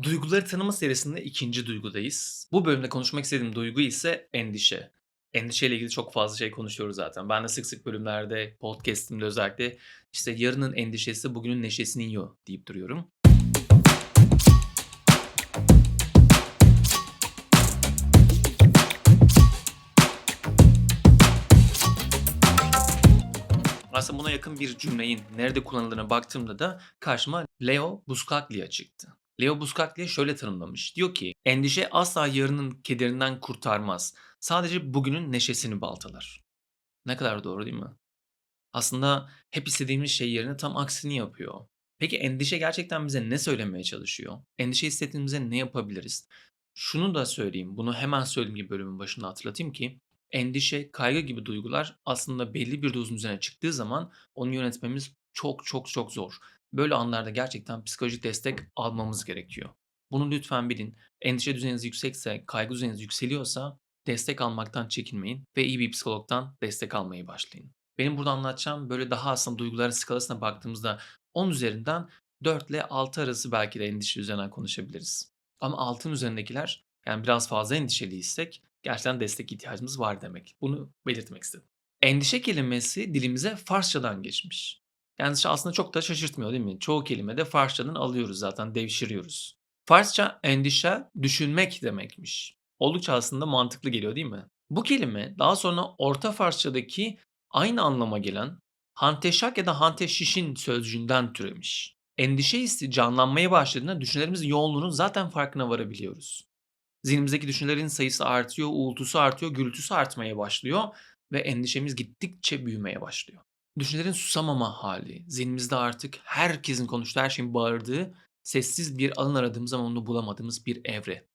Duyguları tanıma serisinde ikinci duygudayız. Bu bölümde konuşmak istediğim duygu ise endişe. Endişeyle ilgili çok fazla şey konuşuyoruz zaten. Ben de sık sık bölümlerde, podcast'imde özellikle işte yarının endişesi bugünün neşesini yiyor deyip duruyorum. Aslında buna yakın bir cümleyin nerede kullanıldığına baktığımda da karşıma Leo Buscaglia çıktı. Leo Buscaglia şöyle tanımlamış. Diyor ki endişe asla yarının kederinden kurtarmaz. Sadece bugünün neşesini baltalar. Ne kadar doğru değil mi? Aslında hep istediğimiz şey yerine tam aksini yapıyor. Peki endişe gerçekten bize ne söylemeye çalışıyor? Endişe hissettiğimizde ne yapabiliriz? Şunu da söyleyeyim, bunu hemen söylediğim gibi bölümün başında hatırlatayım ki endişe, kaygı gibi duygular aslında belli bir dozun üzerine çıktığı zaman onu yönetmemiz çok çok çok zor. Böyle anlarda gerçekten psikolojik destek almamız gerekiyor. Bunu lütfen bilin. Endişe düzeyiniz yüksekse, kaygı düzeyiniz yükseliyorsa destek almaktan çekinmeyin ve iyi bir psikologdan destek almayı başlayın. Benim burada anlatacağım böyle daha aslında duyguların skalasına baktığımızda 10 üzerinden 4 ile 6 arası belki de endişe üzerinden konuşabiliriz. Ama 6'ın üzerindekiler yani biraz fazla endişeliysek gerçekten destek ihtiyacımız var demek. Bunu belirtmek istedim. Endişe kelimesi dilimize Farsçadan geçmiş. Yani aslında çok da şaşırtmıyor değil mi? Çoğu kelime de Farsçadan alıyoruz zaten, devşiriyoruz. Farsça endişe düşünmek demekmiş. Oldukça aslında mantıklı geliyor değil mi? Bu kelime daha sonra Orta Farsçadaki aynı anlama gelen hanteşak ya da hanteşişin sözcüğünden türemiş. Endişe hissi canlanmaya başladığında düşüncelerimizin yoğunluğunun zaten farkına varabiliyoruz. Zihnimizdeki düşüncelerin sayısı artıyor, uğultusu artıyor, gürültüsü artmaya başlıyor ve endişemiz gittikçe büyümeye başlıyor. Düşüncelerin susamama hali, zihnimizde artık herkesin konuştuğu, her şeyin bağırdığı, sessiz bir alan aradığımız ama onu bulamadığımız bir evre.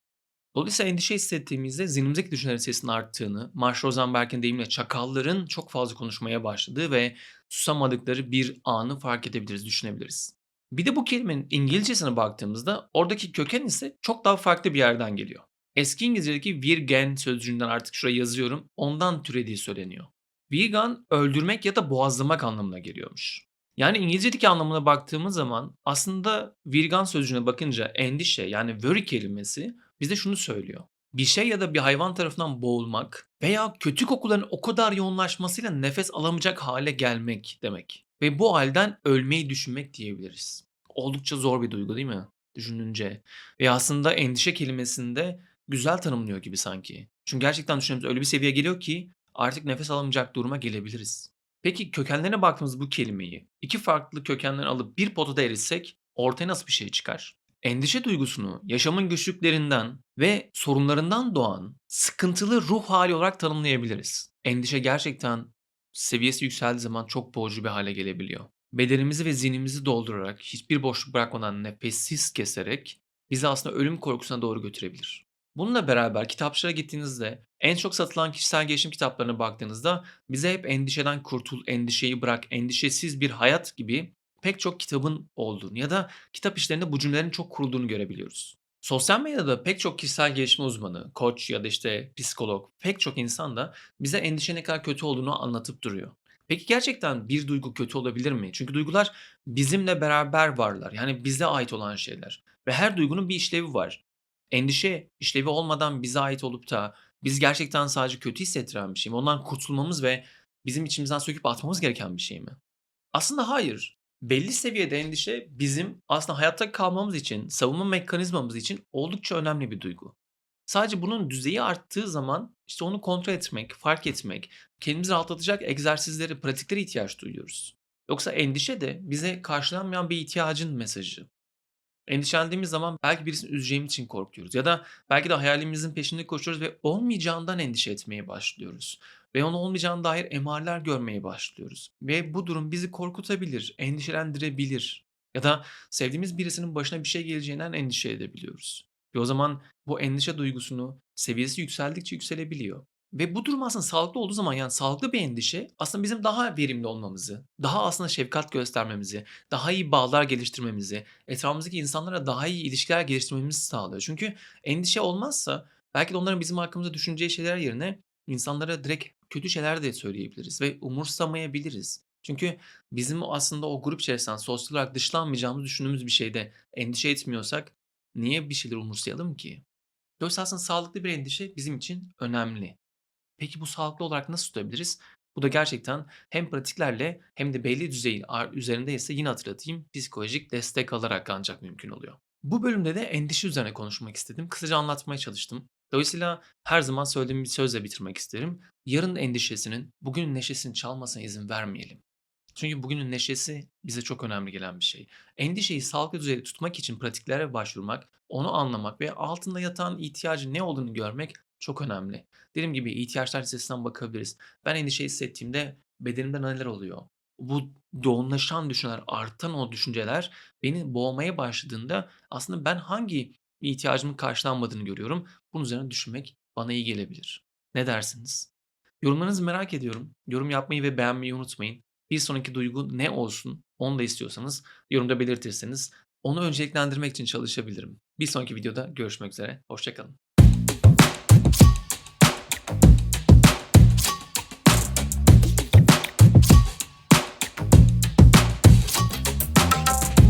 Dolayısıyla endişe hissettiğimizde zihnimizdeki düşüncelerin sesinin arttığını, Marsh Rosenberg'in deyimiyle çakalların çok fazla konuşmaya başladığı ve susamadıkları bir anı fark edebiliriz, düşünebiliriz. Bir de bu kelimenin İngilizcesine baktığımızda oradaki köken ise çok daha farklı bir yerden geliyor. Eski İngilizce'deki virgen sözcüğünden artık şuraya yazıyorum. Ondan türediği söyleniyor. Virgan öldürmek ya da boğazlamak anlamına geliyormuş. Yani İngilizce'deki anlamına baktığımız zaman aslında virgan sözcüğüne bakınca endişe yani worry kelimesi bize şunu söylüyor. Bir şey ya da bir hayvan tarafından boğulmak veya kötü kokuların o kadar yoğunlaşmasıyla nefes alamayacak hale gelmek demek. Ve bu halden ölmeyi düşünmek diyebiliriz. Oldukça zor bir duygu değil mi? Düşününce. Ve aslında endişe kelimesinde güzel tanımlıyor gibi sanki. Çünkü gerçekten düşündüğümüz öyle bir seviyeye geliyor ki artık nefes alamayacak duruma gelebiliriz. Peki kökenlerine baktığımız bu kelimeyi iki farklı kökenden alıp bir potada eritsek ortaya nasıl bir şey çıkar? Endişe duygusunu yaşamın güçlüklerinden ve sorunlarından doğan sıkıntılı ruh hali olarak tanımlayabiliriz. Endişe gerçekten seviyesi yükseldiği zaman çok boğucu bir hale gelebiliyor. Bedenimizi ve zihnimizi doldurarak, hiçbir boşluk bırakmadan nefessiz keserek bizi aslında ölüm korkusuna doğru götürebilir. Bununla beraber kitapçılara gittiğinizde en çok satılan kişisel gelişim kitaplarına baktığınızda bize hep endişeden kurtul, endişeyi bırak, endişesiz bir hayat gibi pek çok kitabın olduğunu ya da kitap işlerinde bu cümlelerin çok kurulduğunu görebiliyoruz. Sosyal medyada pek çok kişisel gelişim uzmanı, koç ya da işte psikolog, pek çok insan da bize endişe ne kadar kötü olduğunu anlatıp duruyor. Peki gerçekten bir duygu kötü olabilir mi? Çünkü duygular bizimle beraber varlar. Yani bize ait olan şeyler. Ve her duygunun bir işlevi var. Endişe işlevi olmadan bize ait olup da biz gerçekten sadece kötü hissettiren bir şey mi? Ondan kurtulmamız ve bizim içimizden söküp atmamız gereken bir şey mi? Aslında hayır. Belli seviyede endişe bizim aslında hayatta kalmamız için, savunma mekanizmamız için oldukça önemli bir duygu. Sadece bunun düzeyi arttığı zaman işte onu kontrol etmek, fark etmek, kendimizi rahatlatacak egzersizleri, pratiklere ihtiyaç duyuyoruz. Yoksa endişe de bize karşılanmayan bir ihtiyacın mesajı. Endişelendiğimiz zaman belki birisini üzeceğimiz için korkuyoruz ya da belki de hayalimizin peşinde koşuyoruz ve olmayacağından endişe etmeye başlıyoruz. Ve onun olmayacağına dair emareler görmeye başlıyoruz. Ve bu durum bizi korkutabilir, endişelendirebilir. Ya da sevdiğimiz birisinin başına bir şey geleceğinden endişe edebiliyoruz. Ve o zaman bu endişe duygusunu seviyesi yükseldikçe yükselebiliyor. Ve bu durum aslında sağlıklı olduğu zaman yani sağlıklı bir endişe aslında bizim daha verimli olmamızı, daha aslında şefkat göstermemizi, daha iyi bağlar geliştirmemizi, etrafımızdaki insanlara daha iyi ilişkiler geliştirmemizi sağlıyor. Çünkü endişe olmazsa belki de onların bizim hakkımızda düşüneceği şeyler yerine insanlara direkt kötü şeyler de söyleyebiliriz ve umursamayabiliriz. Çünkü bizim aslında o grup içerisinden sosyal olarak dışlanmayacağımızı düşündüğümüz bir şeyde endişe etmiyorsak niye bir şeyleri umursayalım ki? Dolayısıyla aslında sağlıklı bir endişe bizim için önemli. Peki bu sağlıklı olarak nasıl tutabiliriz? Bu da gerçekten hem pratiklerle hem de belli düzeyin ar üzerindeyse yine hatırlatayım, psikolojik destek alarak ancak mümkün oluyor. Bu bölümde de endişe üzerine konuşmak istedim. Kısaca anlatmaya çalıştım. Dolayısıyla her zaman söylediğim bir sözle bitirmek isterim. Yarının endişesinin bugünün neşesini çalmasına izin vermeyelim. Çünkü bugünün neşesi bize çok önemli gelen bir şey. Endişeyi sağlıklı düzeyde tutmak için pratiklere başvurmak, onu anlamak ve altında yatan ihtiyacın ne olduğunu görmek çok önemli. Dediğim gibi ihtiyaçlar listesinden bakabiliriz. Ben endişe hissettiğimde bedenimde neler oluyor? Bu yoğunlaşan düşünceler, artan o düşünceler beni boğmaya başladığında aslında ben hangi ihtiyacımın karşılanmadığını görüyorum. Bunun üzerine düşünmek bana iyi gelebilir. Ne dersiniz? Yorumlarınızı merak ediyorum. Yorum yapmayı ve beğenmeyi unutmayın. Bir sonraki duygu ne olsun onu da istiyorsanız yorumda belirtirseniz onu önceliklendirmek için çalışabilirim. Bir sonraki videoda görüşmek üzere. Hoşça kalın.